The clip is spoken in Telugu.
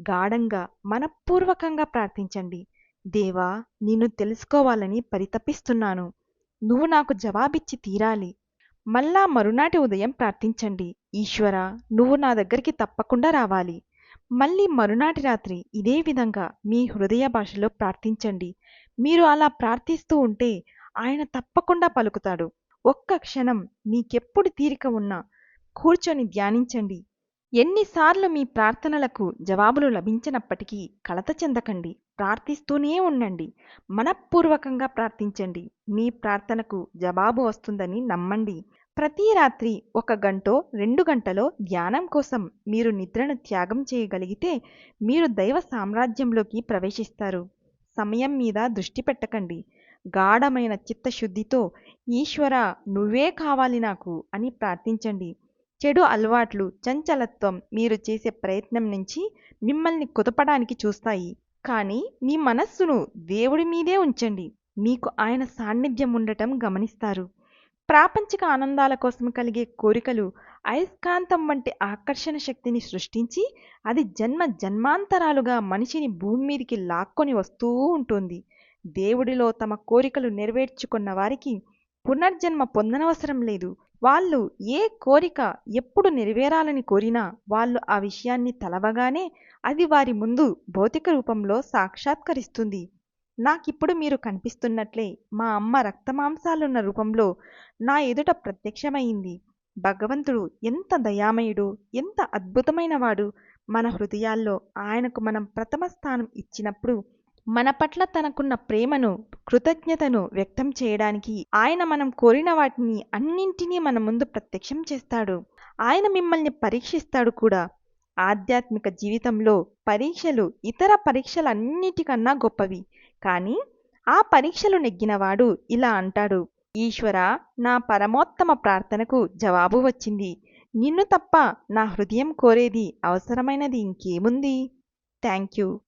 గాఢంగా మనపూర్వకంగా ప్రార్థించండి. దేవా నిన్ను తెలుసుకోవాలని పరితపిస్తున్నాను. నువ్వు నాకు జవాబిచ్చి తీరాలి. మళ్ళా మరునాటి ఉదయం ప్రార్థించండి. ఈశ్వర నువ్వు నా దగ్గరికి తప్పకుండా రావాలి. మళ్ళీ మరునాటి రాత్రి ఇదే విధంగా మీ హృదయ భాషలో ప్రార్థించండి. మీరు అలా ప్రార్థిస్తూ ఉంటే ఆయన తప్పకుండా పలుకుతాడు. ఒక్క క్షణం మీకెప్పుడు తీరిక ఉన్నా కూర్చొని ధ్యానించండి. ఎన్నిసార్లు మీ ప్రార్థనలకు జవాబులు లభించినప్పటికీ కలత చెందకండి. ప్రార్థిస్తూనే ఉండండి. మనపూర్వకంగా ప్రార్థించండి. మీ ప్రార్థనకు జవాబు వస్తుందని నమ్మండి. ప్రతి రాత్రి ఒక గంటో రెండు గంటలో ధ్యానం కోసం మీరు నిద్రను త్యాగం చేయగలిగితే మీరు దైవ సామ్రాజ్యంలోకి ప్రవేశిస్తారు. సమయం మీద దృష్టి పెట్టకండి. గాఢమైన చిత్తశుద్ధితో ఈశ్వర నువ్వే కావాలి నాకు అని ప్రార్థించండి. చెడు అలవాట్లు చంచలత్వం మీరు చేసే ప్రయత్నం నుంచి మిమ్మల్ని కుదపడానికి చూస్తాయి. కానీ మీ మనస్సును దేవుడి మీదే ఉంచండి. మీకు ఆయన సాన్నిధ్యం ఉండటం గమనిస్తారు. ప్రాపంచిక ఆనందాల కోసం కలిగే కోరికలు అయస్కాంతం వంటి ఆకర్షణ శక్తిని సృష్టించి అది జన్మ జన్మాంతరాలుగా మనిషిని భూమి మీదికి లాక్కొని వస్తూ ఉంటుంది. దేవుడిలో తమ కోరికలు నెరవేర్చుకున్న వారికి పునర్జన్మ పొందనవసరం లేదు. వాళ్ళు ఏ కోరిక ఎప్పుడు నెరవేరాలని కోరినా వాళ్ళు ఆ విషయాన్ని తలవగానే అది వారి ముందు భౌతిక రూపంలో సాక్షాత్కరిస్తుంది. నాకిప్పుడు మీరు కనిపిస్తున్నట్లే మా అమ్మ రక్తమాంసాలున్న రూపంలో నా ఎదుట ప్రత్యక్షమైంది భగవంతుడు ఎంత దయామయుడు ఎంత అద్భుతమైనవాడు. మన హృదయాల్లో ఆయనకు మనం ప్రథమ స్థానం ఇచ్చినప్పుడు మన పట్ల తనకున్న ప్రేమను కృతజ్ఞతను వ్యక్తం చేయడానికి ఆయన మనం కోరిన వాటిని అన్నింటినీ మన ముందు ప్రత్యక్షం చేస్తాడు. ఆయన మిమ్మల్ని పరీక్షిస్తాడు కూడా. ఆధ్యాత్మిక జీవితంలో పరీక్షలు ఇతర పరీక్షలన్నిటికన్నా గొప్పవి. కానీ ఆ పరీక్షలు నెగ్గినవాడు ఇలా అంటాడు. ఈశ్వర నా పరమోత్తమ ప్రార్థనకు జవాబు వచ్చింది. నిన్ను తప్ప నా హృదయం కోరేది అవసరమైనది ఇంకేముంది? Thank you